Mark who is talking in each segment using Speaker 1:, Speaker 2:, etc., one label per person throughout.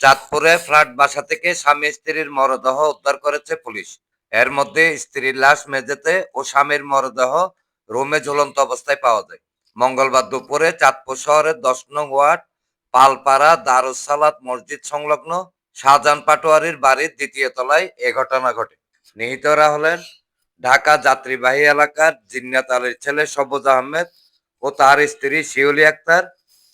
Speaker 1: চাঁদপুরে ফ্ল্যাট বাসা থেকে স্বামী স্ত্রীর মরদেহ উদ্ধার করেছে পুলিশ। এর মধ্যে স্ত্রীর লাশ মেঝেতে ও স্বামীর মরদেহ রুমে ঝুলন্ত অবস্থায় পাওয়া যায়। মঙ্গলবার দুপুরে চাঁদপুর শহরের দশ নং ওয়ার্ড, পালপাড়া দারুস সালাত মসজিদ সংলগ্ন শাহজাহান পাটোয়ারির বাড়ির দ্বিতীয় তলায় এ ঘটনা ঘটে। নিহতরা হলেন ঢাকা যাত্রীবাহী এলাকার জিন্নাত আলীর ছেলে সবুজ আহমেদ ও তার স্ত্রী শিউলি আক্তার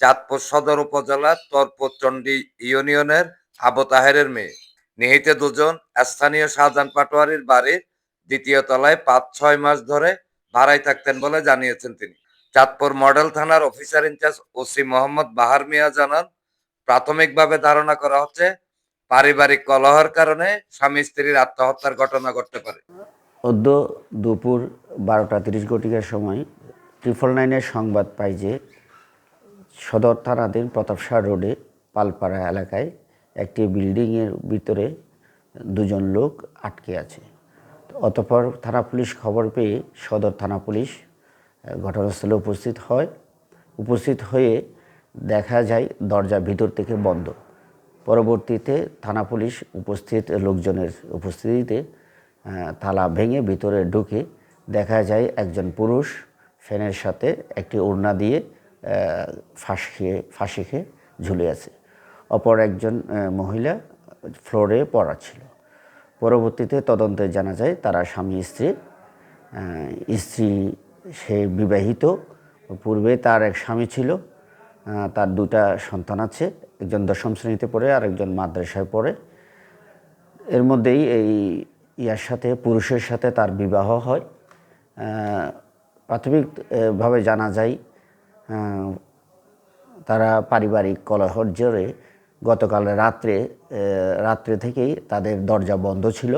Speaker 1: চাঁদপুর সদর উপজেলার তরপচন্ডী ইউনিয়নের আবু তাহেরের মেয়ে। নিহিত দুজন স্থানীয় শাহজাহান পাটোয়ারির বাড়ির দ্বিতীয় তলায় পাঁচ, ছয় মাস ধরে ভাড়ায় থাকতেন বলে জানিয়েছেন তিনি। চাঁদপুর মডেল থানার officer in charge OC Mohammad Bahar Mia জানান, প্রাথমিকভাবে ধারণা করা হচ্ছে, পারিবারিক কলহর কারণে স্বামী স্ত্রীর আত্মহত্যার ঘটনা ঘটতে পারে।
Speaker 2: অদ্য দুপুর বারোটা তিরিশ ঘটিকার সময় ট্রিপল নাইনের সংবাদ পাই যে সদর থানাধীন প্রতাপশাহ রোডে পালপাড়া এলাকায় একটি বিল্ডিংয়ের ভিতরে দুজন লোক আটকে আছে। অতঃপর থানা পুলিশ খবর পেয়ে সদর থানা পুলিশ ঘটনাস্থলে উপস্থিত হয়। উপস্থিত হয়ে দেখা যায় দরজা ভিতর থেকে বন্ধ। পরবর্তীতে থানা পুলিশ উপস্থিত লোকজনের উপস্থিতিতে তালা ভেঙে ভিতরে ঢুকে দেখা যায় একজন পুরুষ ফ্যানের সাথে একটি ওড়না দিয়ে ফাঁস খেয়ে ফাঁসি খেয়ে ঝুলে আছে অপর একজন মহিলা ফ্লোরে পড়া ছিল। পরবর্তীতে তদন্তে জানা যায়, তারা স্বামী, স্ত্রী স্ত্রী সে বিবাহিত। পূর্বে তার এক স্বামী ছিল তার দুটা সন্তান আছে, একজন দশম শ্রেণীতে পড়ে, আর একজন মাদ্রাসায় পড়ে। এর মধ্যেই এই ইয়ার সাথে, পুরুষের সাথে তার বিবাহ হয়। প্রাথমিকভাবে জানা যায় তারা পারিবারিক কলহর জোরে গতকাল রাত্রে রাত্রে থেকেই তাদের দরজা বন্ধ ছিল।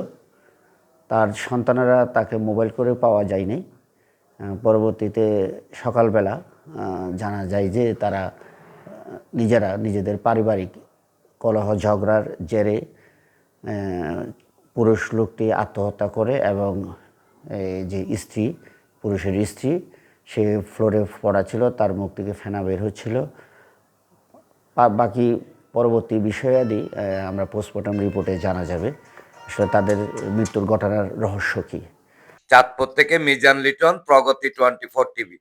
Speaker 2: তার সন্তানেরা তাকে মোবাইল করে পাওয়া যায়নি। পরবর্তীতে সকালবেলা জানা যায় যে তারা নিজেরা নিজেদের পারিবারিক কলহ ঝগড়ার জেরে পুরুষ লোকটি আত্মহত্যা করে এবং যে স্ত্রী, পুরুষের স্ত্রী সে ফ্লোরে পড়া ছিল, তার মুখ থেকে ফেনা বের হচ্ছিল। বাকি পরবর্তী বিষয়াদি আমরা পোস্টমর্টম রিপোর্টে জানা যাবে, আসলে তাদের মৃত্যুর ঘটনার রহস্য কী।
Speaker 1: চাঁদপুর থেকে Mizan Liton, Pragati twenty four TV.